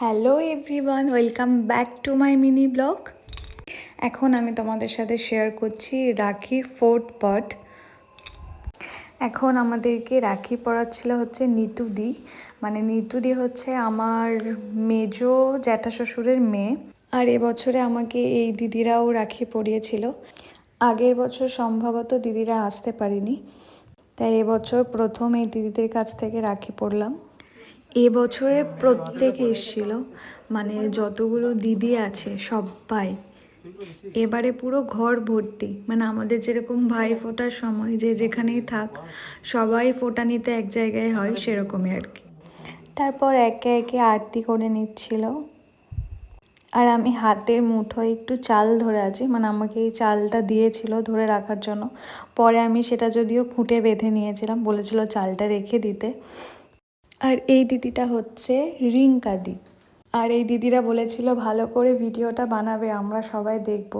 Hello everyone, welcome back to my mini blog. এখন আমি তোমাদের সাথে শেয়ার করছি রাখির ফোর্থ পার্ট। এখন আমাদেরকে রাখি পড়াচ্ছিল হচ্ছে নিতুদি। মানে নিতুদি হচ্ছে আমার মেজো জ্যাঠা শ্বশুরের মেয়ে। আর এবছরে আমাকে এই দিদিরাও রাখি পরিয়েছিল আগের বছর সম্ভবত দিদিরা আসতে পারিনি। তাই এবছর প্রথম এই দিদিদের কাছ থেকে রাখি পড়লাম। এবছরে প্রত্যেকে এসেছিল মানে যতগুলো দিদি আছে সবাই এবারে পুরো ঘর ভর্তি মানে আমাদের যেরকম ভাই ফোটার সময় যে যেখানেই থাক, সবাই ফোটা নিতে এক জায়গায় হয় সেরকমই আর কি। তারপর একে একে আরতি করে নিচ্ছিল। আর আমি হাতের মুঠোয় একটু চাল ধরে আছি মানে আমাকে এই চালটা দিয়েছিল ধরে রাখার জন্য। পরে আমি সেটা যদিও খুঁটে বেঁধে নিয়েছিলাম, বলেছিল চালটা রেখে দিতে। আর এই দিদিটা হচ্ছে রিঙ্কাদি আর এই দিদিরা বলেছিল, ভালো করে ভিডিওটা বানাবে, আমরা সবাই দেখব।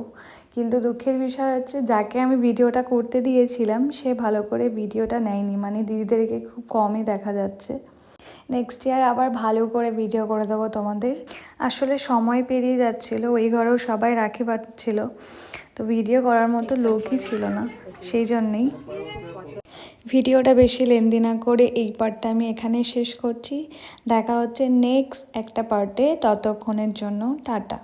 কিন্তু দুঃখের বিষয় হচ্ছে, যাকে আমি ভিডিওটা করতে দিয়েছিলাম, সে ভালো করে ভিডিওটা নেয়নি। মানে দিদিদেরকে খুব কমই দেখা যাচ্ছে। নেক্সট ইয়ার আবার ভালো করে ভিডিও করে দেবো তোমাদের। আসলে সময় পেরিয়ে যাচ্ছিল, ওই ঘরেও সবাই রাখি পাচ্ছিল তো ভিডিও করার মতো লোকই ছিল না, সেই জন্যেই। ভিডিওটা বেশি লেন্দি না করে এই পার্টটা আমি এখানে শেষ করছি। দেখা হচ্ছে নেক্সট একটা পার্টে, ততক্ষণের জন্য টাটা।